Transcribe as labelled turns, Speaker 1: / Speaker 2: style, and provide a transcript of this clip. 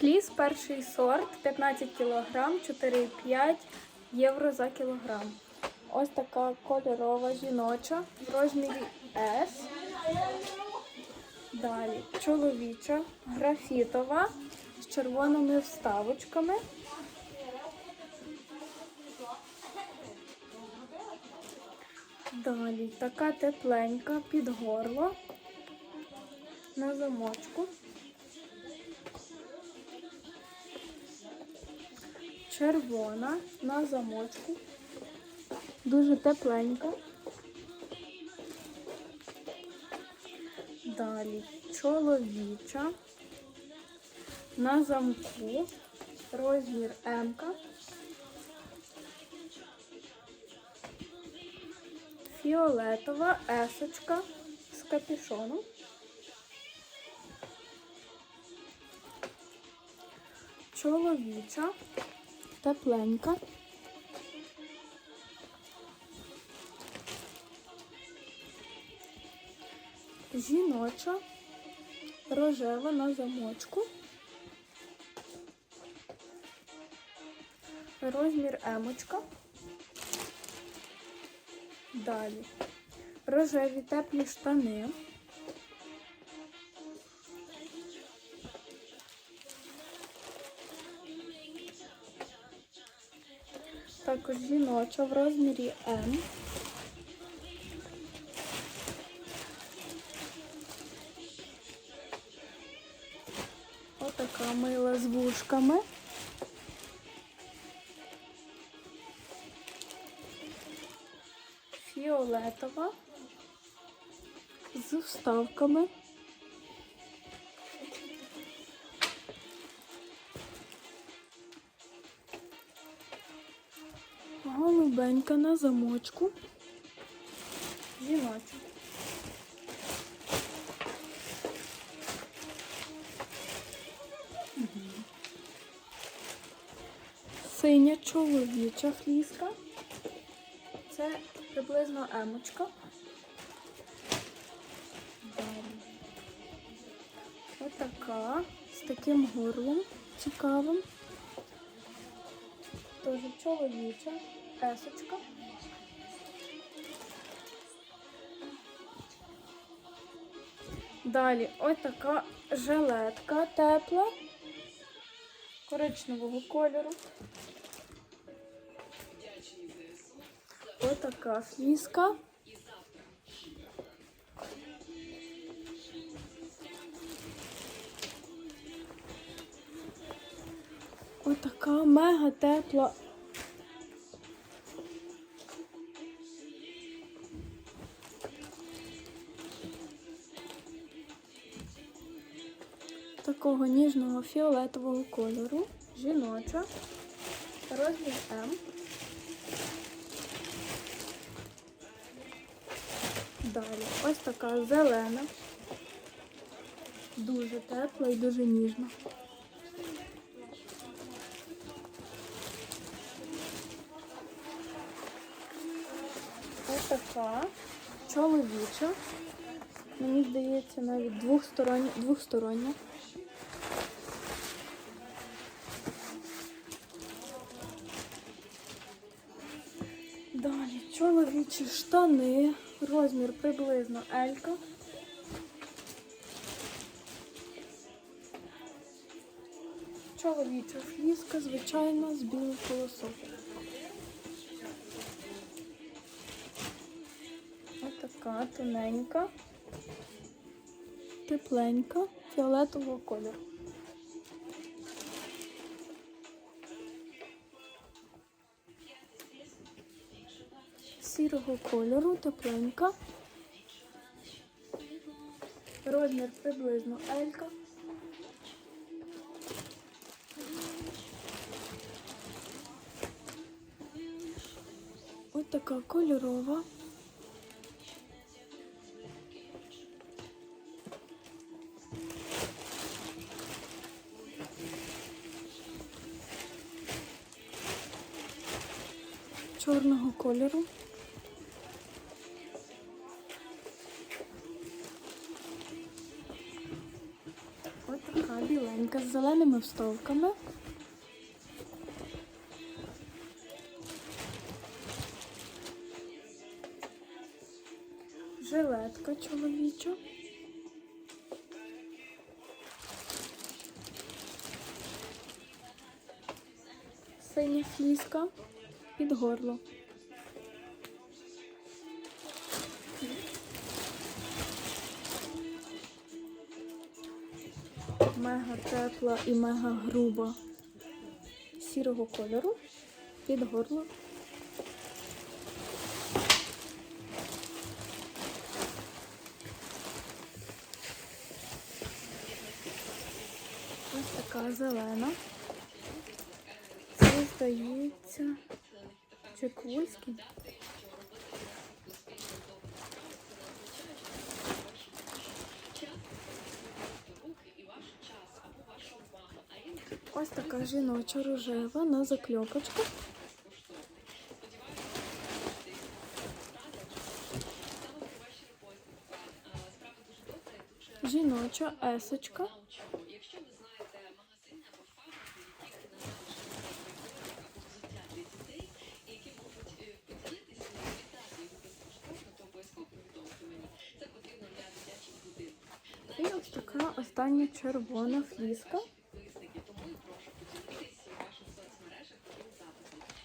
Speaker 1: Фліс перший сорт 15 кг 4,5 євро за кілограм. Ось така кольорова жіноча в розмірі S. Далі чоловіча, графітова з червоними вставочками. Далі така тепленька під горло на замочку. Червона на замочку. Дуже тепленька. Далі чоловіча на замку, розмір М. Фіолетова есочка з капюшоном. Чоловіча, тепленька. Жіноча, рожева на замочку. Розмір емочка. Далі. Рожеві теплі штани. Також жіноча в розмірі М. Отака мила з вушками. Фіолетова. З вставками. Голубенька на замочку. Жіноча. Синя чоловіча фліска. Це приблизно емочка. Отака з таким горлом цікавим. Тоже чоловіча, есочка. Далі ось така жилетка тепла, коричневого кольору. Ось така фліска. Ось така мега тепла. Такого ніжного фіолетового кольору. Жіноча. Розмір М. Далі ось така зелена. Дуже тепла і дуже ніжна. Ось така чоловіча. Мені здається, навіть двохстороння. двохстороння. Чоловічі штани, розмір приблизно Елька. Чоловіча фліска, звичайно, з білою полосою. Отака тоненька, тепленька, фіолетового кольору. Сірого кольору, тепленька. Розмір приблизно Елька. Ось така кольорова. Чорного кольору. Така біленька з зеленими вставками. Жилетка чоловіча. Синя фліска під горло. Мега тепла і мега груба сірого кольору під горло. Ось така зелена. Це здається Чекульський. Ось така жіноча рожева на закльопочках. Жіноча есочка. І ось така остання червона фліска.